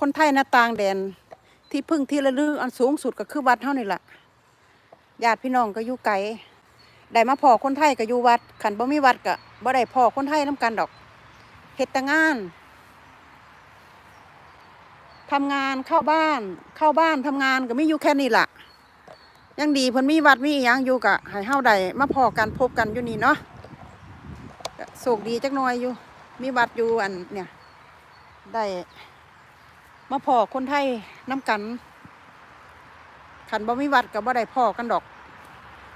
คนไทยหน้าต่างแดน ที่พึ่งที่ระลึกอันสูงสุดก็คือวัดเท่านี่แหละญาติพี่น้องก็อยู่ไกลได้มาพ่อคนไทยก็อยู่วัดขันบ่มีวัดก็บ่ได้พ่อคนไทยน้กันดอกเฮ็ดแต่งานทำงานเข้าบ้าน เข้าบ้านทำงานก็ไมีอยู่แค่นี้ล่ะ ยังดีเพิ่นมีวัดมีอีหยังอยู่กะให้เฮาได้มาพอกันพบกันอยู่นี่เนาะโชคดีจักหน่อยอยู่ มีวัดอยู่อันเนี่ยได้ มาพ่อคนไทยน้ำกันขันบ่มีวัดกับบ่ได้พอกันดอก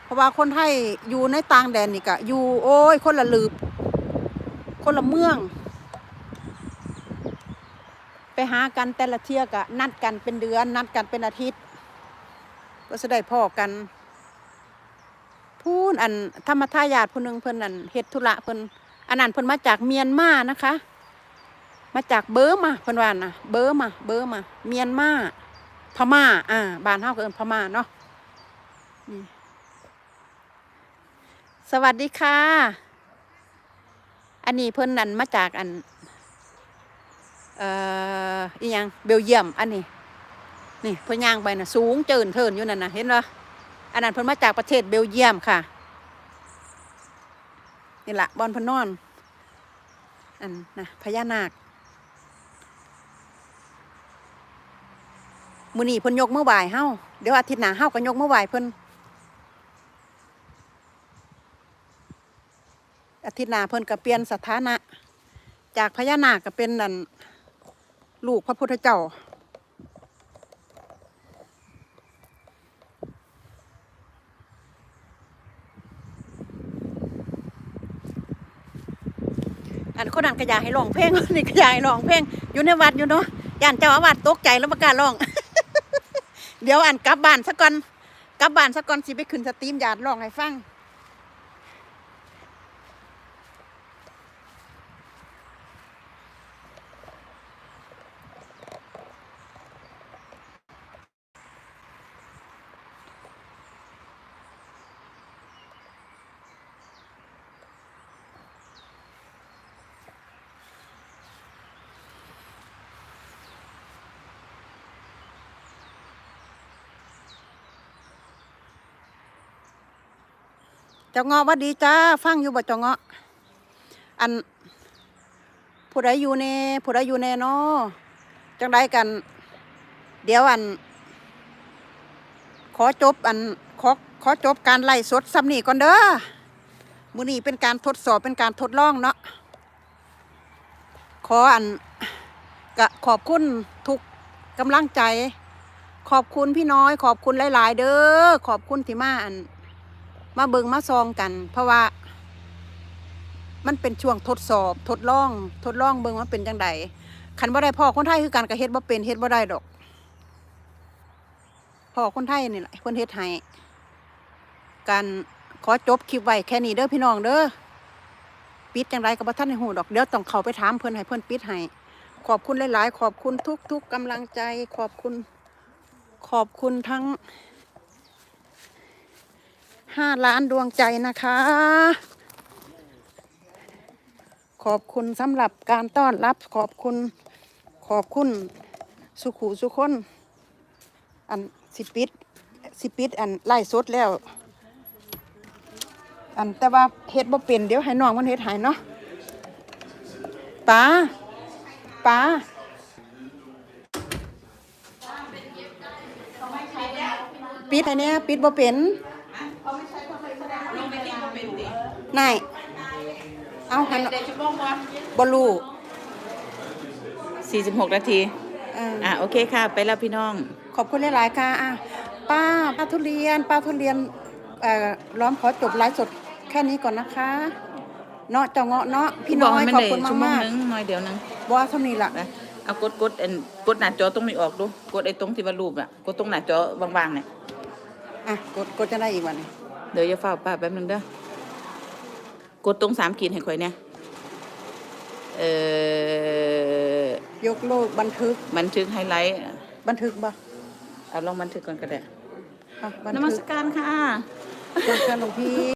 เพราะว่าคนไทยอยู่ในต่างแดนนี่กะอยู่โอ้ย คนละลืบ คนละเมือง ไปหากันแต่ละเที่ยกะ นัดกันเป็นเดือน นัดกันเป็นอาทิตย์ก็จะได้พ่อกันพูนอันธรรมทายาทผู้หนึงเพิ่นนั่นเฮ็ดธุระเพิ่นอันนั้นเพิ่นมาจากเมียนมานะคะ มาจากเบอร์มาเพิ่นว่านะเบอร์มาเบอร์มา เมียนมาพม่า อ่าบ้านเฮาก็เอิ้นพม่าเนาะสวัสดีค่ะ อันนี้เพิ่นนั่นมาจากอัน เอ่ออีหยังเบลเยียม อันนี้ นี่เพิ่นย่างไปน่ะสูงเจินเทินอยู่นั่นน่ะเห็นบ่อันนั้นเพิ่นมาจากประเทศเบลเยียมค่ะ นี่ละบอนเพิ่นนอน อันนะพญานาค มื้อนี้เพิ่นยกเมื่อไหว้เฮาเดี๋ยวอาทิตย์หน้าเฮาก็ยกเมื่อไหว้เพิ่นอาทิตย์หน้าเพิ่นก็เปลี่ยนสถานะ จากพญานาคก็เป็นนั่นลูกพระพุทธเจ้าอันคนนั้นก็อยากให้ร้องเพลงนี่ก็อยากให้ร้องเพลงอยู่ในวัดอยู่เนาะย่านเจ้าอาวาสตกใจแล้วประกาศร้อง เดี๋ยวอ่านกลับบ้านสักก่อนกลับบ้านสักก่อนสิไปขึ้นสตรีมยาดลองให้ฟัง เจ้าเงาะวัดดีจ้า ฟังอยู่บ่เจ้าเงาะ อัน ผู้ใดอยู่ในผู้ใดอยู่ในเนาะจังไดกัน เดี๋ยวอัน ขอจบอันขอขอจบการไล่สดซ้ำนี่ก่อนเด้อมือนี้เป็นการทดสอบเป็นการทดลองเนาะขออันกะขอบคุณทุกกำลังใจ ขอบคุณพี่น้อย ขอบคุณหลาย ๆ เด้อขอบคุณที่มาอัน มาเบิงมาซองกัน เพราะว่า มันเป็นช่วงทดสอบ ทดลอง ทดลองเบิงว่าเป็นจังใดขันบ่ได้พ่อคนไทยคือการกระเฮ็ดบ่เป็นเฮ็ดบ่ได้ดอกพ่อคนไทยนี่แหละเพิ่นเฮ็ดให้การขอจบคลิปไว้แค่นี้เด้อพี่น้องเด้อปิดจังไรก็บ่ทันได้ฮู้ดอกเดี๋ยวต้องเขาไปถามเพิ่อนให้เพิ่อนปิดให้ขอบคุณหลาย ๆ ขอบคุณทุก ๆกำลังใจ ขอบคุณ ขอบคุณทั้ง ห้าล้านดวงใจนะคะ ขอบคุณสำหรับการต้อนรับขอบคุณขอบคุณสุขุสุคนอันสิปิดสิปิดอันไล่สดแล้ว อันแต่ว่าเฮ็ดบ่เป็นเดี๋ยวให้น้องมันเฮ็ดให้เนาะป้าป้าปิดให้เนี่ยปิดบ่เป็น นายเอาหันบอลู46นาทีเอออะโอเคค่ะ ไปแล้วพี่น้อง ขอบคุณหลายๆค่ะอะป้าป้าทุเรียน ป้าทุเรียนเอ่อล้อมขอจบไลฟ์สดแค่นี้ก่อนนะคะเนาะเจ้าเงาะเนาะพี่น้อยให้ขอบได้คุณมากชั่วโมงมากนึงหน่อยเดียวนึงๆบ่ว่าเท่านี้ล่ะนะเอากดกดอันกดหน้าจอตรงนี้ออกดูกดไอ้ตรงที่ว่ารูปอะกดตรงหน้าจอว่างๆเนี่ยอะกดกดจะได้อีกวันนี้เดี๋ยวอย่าเฝ้าป้าแป๊บนึงเด้อ กดตรงสามขีดให้ข่อยเนี่ยเอ่อยกโลกบันทึกบันทึกไฮไลท์บันทึกบ่เอาลองบันทึกก่อนก็ได้อะบันนมัทึสกการค่ะขอบคุณหลวงพี่